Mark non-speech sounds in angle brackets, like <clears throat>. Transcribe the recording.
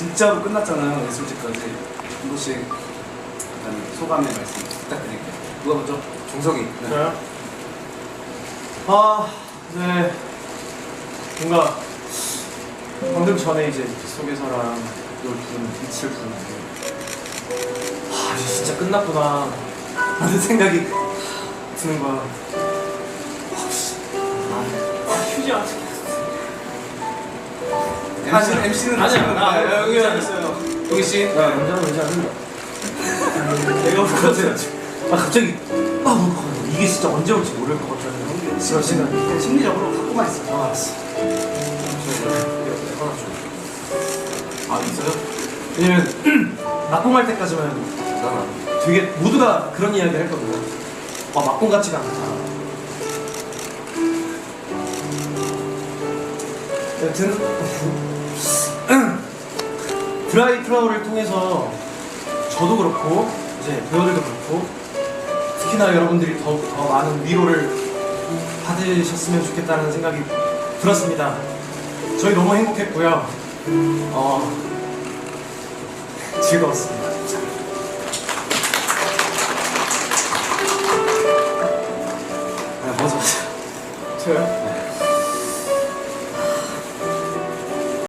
진짜로 끝났잖아요 예술제까지 한 분씩 약간 소감의 말씀 부탁드릴게요 누가 먼저? 종석이. 네. 저요? 아, 네. 뭔가 방금 전에 이제 속에서랑 이걸 부른 빛을 부르는데 아, 이제 진짜 끝났구나 라는 <laughs> 생각이 드는 거야. 아, 씨. 아, 휴지 안 챙겼 어. MC는, MC는 아니야, 나 여기 안 있어요. 동희 씨 야, 의지 않는다. 내가 올것 같아. 아, 갑자기, 아, 뭐, 이게 진짜 언제 올지 모를 것 같다는 그런 생각. 그냥 심리적으로 갖고만 있어 아, 알았어. 아 있어요? 왜냐면, <clears throat> 막공할 때까지만 나나. 되게 모두가 그런 이야기 를 했거든요. 와, 막공 같지가 않다. 여튼, 드라이 플라워를 통해서 저도 그렇고, 이제 배우들도 그렇고, 특히나 여러분들이 더, 더 많은 위로를 받으셨으면 좋겠다는 생각이 들었습니다. 저희 너무 행복했고요. 어, 즐거웠습니다. 아, 먼저 저요?